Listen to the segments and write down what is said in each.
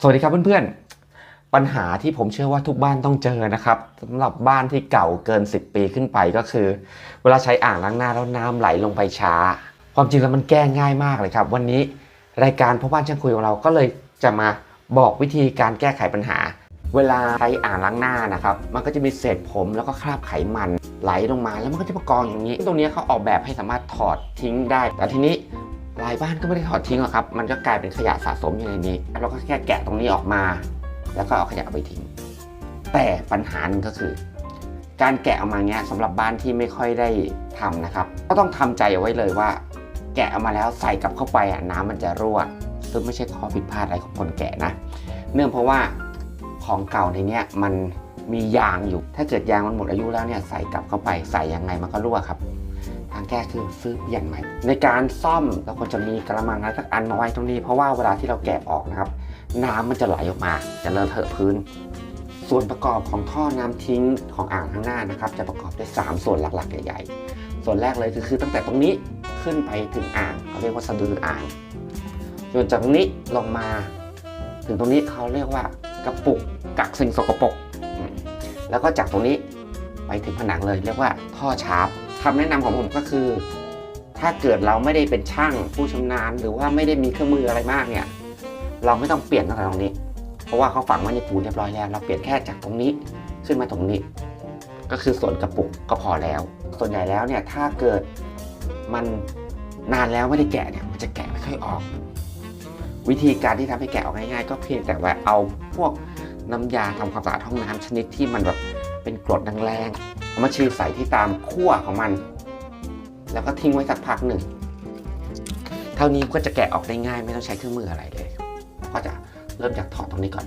สวัสดีครับเพื่อนๆ ปัญหาที่ผมเชื่อว่าทุกบ้านต้องเจอนะครับสำหรับบ้านที่เก่าเกิน 10 ปีขึ้นไปก็คือ เวลาใช้อ่างล้างหน้าแล้วน้ำไหลลงไปช้า ความจริงแล้วมันแก้ง่ายมากเลยครับ วันนี้รายการพ่อบ้านช่างคุยของเราก็เลยจะมาบอกวิธีการแก้ไขปัญหา เวลาใช้อ่างล้างหน้านะครับ มันก็จะมีเศษผมแล้วก็คราบไขมันไหลลงมาแล้วมันก็จะมากองอย่างนี้ ตรงนี้เขาออกแบบให้สามารถถอดทิ้งได้ แต่ทีนี้ ลายบ้านก็ไม่ได้ถอดทิ้งหรอกครับ มันก็กลายเป็นขยะสะสมอยู่ในนี้ เราก็แค่แกะตรงนี้ออกมา แล้วก็เอาขยะไปทิ้ง แต่ปัญหาหนึ่งก็คือ การแกะออกมาเนี้ยสำหรับบ้านที่ไม่ค่อยได้ทำนะครับ ก็ต้องทำใจเอาไว้เลยว่า แกะออกมาแล้วใส่กลับเข้าไปอะน้ำมันจะรั่วซึ่งไม่ใช่ข้อผิดพลาดอะไรของคนแกะนะ เนื่องเพราะว่าของเก่าในเนี้ยมันมียางอยู่ ถ้าเกิดยางมันหมดอายุแล้วเนี่ยใส่กลับเข้าไปใส่ยังไงมันก็รั่วครับ ทางแก้คือซื้อเปลี่ยนใหม่ ในการซ่อมเราควรจะมีกระมังอะไรสักอันมาไว้ตรงนี้เพราะว่าเวลาที่เราแกะออกนะครับ น้ำมันจะไหลออกมา จะเลอะเทอะพื้น ส่วนประกอบของท่อน้ำทิ้งของอ่างข้างหน้านะครับ จะประกอบด้วย 3 ส่วนหลักๆ ใหญ่ๆ ส่วนแรกเลยคือคือตั้งแต่ตรงนี้ขึ้นไปถึงอ่างเขาเรียกว่าสะดืออ่างส่วนจากตรงนี้ลงมา ถึงตรงนี้เขาเรียกว่ากระปุกกักสิ่งสกปรกแล้วก็จากตรงนี้ ไปถึงผนังเลยเรียกว่าท่อชาร์ปคำแนะนำของผมก็คือ ถ้าเกิดเราไม่ได้เป็นช่างผู้ชำนาญ หรือว่าไม่ได้มีเครื่องมืออะไรมากเนี่ย เราไม่ต้องเปลี่ยนตั้งแต่ตรงนี้ เพราะว่าเขาฝังไว้ในปูนเรียบร้อยแล้ว เราเปลี่ยนแค่จากตรงนี้ขึ้นมาตรงนี้ ก็คือส่วนกระปุกก็พอแล้ว ส่วนใหญ่แล้วเนี่ยถ้าเกิดมันนานแล้วไม่ได้แกะเนี่ยมันจะแกะไม่ค่อยออก วิธีการที่ทำให้แกะออกง่ายๆ ก็เพียงแต่ว่าเอาพวกน้ำยาทำความสะอาดห้องน้ำชนิดที่มันแบบ เป็นกรดแรงๆเอามาชีใส่ที่ตามขั้วของมัน แล้วก็ทิ้งไว้สักพักหนึ่ง เท่านี้ก็จะแกะออกได้ง่ายไม่ต้องใช้เครื่องมืออะไรเลย ก็จะเริ่มจากถอดตรงนี้ก่อน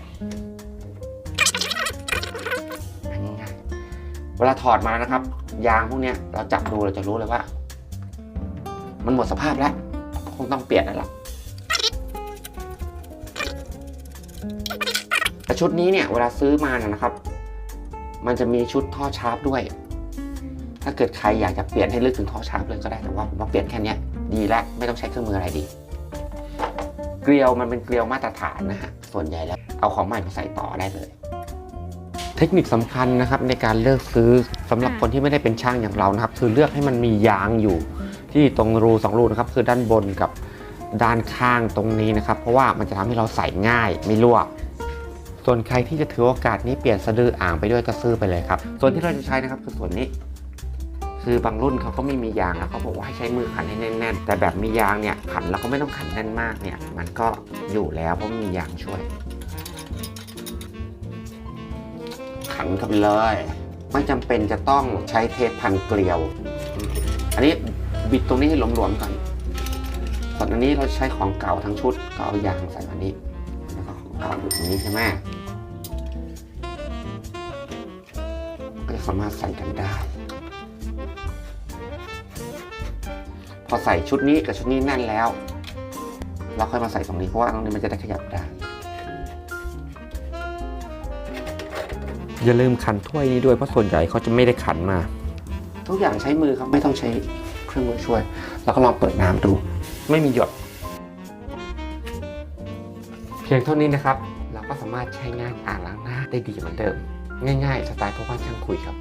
ง่ายๆเวลาถอดมานะครับ ยางพวกนี้เราจับดูเราจะรู้เลยว่า มันหมดสภาพแล้ว คงต้องเปลี่ยนแล้วล่ะแต่ชุดนี้เนี่ยเวลาซื้อมานะครับ มันจะมีชุดท่อชาร์ปด้วย ถ้าเกิดใครอยากจะเปลี่ยนให้ลึกถึงท่อชาร์ปเลยก็ได้แต่ว่าผมว่าเปลี่ยนแค่เนี้ยดีแล้วไม่ต้องใช้เครื่องมืออะไรดี เกลียวมันเป็นเกลียวมาตรฐานนะฮะส่วนใหญ่แล้วเอาของใหม่มาใส่ต่อได้เลย เทคนิคสำคัญนะครับในการเลือกซื้อสำหรับคนที่ไม่ได้เป็นช่างอย่างเรานะครับ คือเลือกให้มันมียางอยู่ ที่ตรงรูสองรูนะครับคือด้านบนกับด้านข้างตรงนี้นะครับ เพราะว่ามันจะทำให้เราใส่ง่ายไม่รั่ว ส่วนใครที่จะถือโอกาสนี้เปลี่ยนสะดืออ่างไปด้วยก็ซื้อไปเลยครับ ส่วนที่เราจะใช้นะครับคือส่วนนี้ คือบางรุ่นเขาก็ไม่มียางแล้วเขาบอกว่าให้ใช้มือขันให้แน่นๆ แต่แบบมียางเนี่ยขันแล้วก็ไม่ต้องขันแน่นมากเนี่ย มันก็อยู่แล้วเพราะมียางช่วย ขันกันไปเลย ไม่จำเป็นจะต้องใช้เทปพันเกลียว อันนี้บิดตรงนี้ให้หลวมๆก่อนส่วนอันนี้เราใช้ของเก่าทั้งชุดก็เอายางใส่มานี้แล้วก็ของ เก่าอยู่ตรงนี้ใช่ไหมก็จะสามารถใส่กันได้ พอใส่ชุดนี้กับชุดนี้แน่นแล้ว เราค่อยมาใส่ตรงนี้เพราะว่าตรงนี้มันจะได้ขยับได้ อย่าลืมขันถ้วยนี้ด้วยเพราะส่วนใหญ่เขาจะไม่ได้ขันมา ทุกอย่างใช้มือครับไม่ต้องใช้เครื่องมือช่วย แล้วก็ลองเปิดน้ำดู ไม่มีหยดเพียงเท่านี้นะครับ เราก็สามารถใช้งานอ่างล้างหน้าได้ดีเหมือนเดิม ง่ายๆ สไตล์พ่อบ้านช่างคุยครับ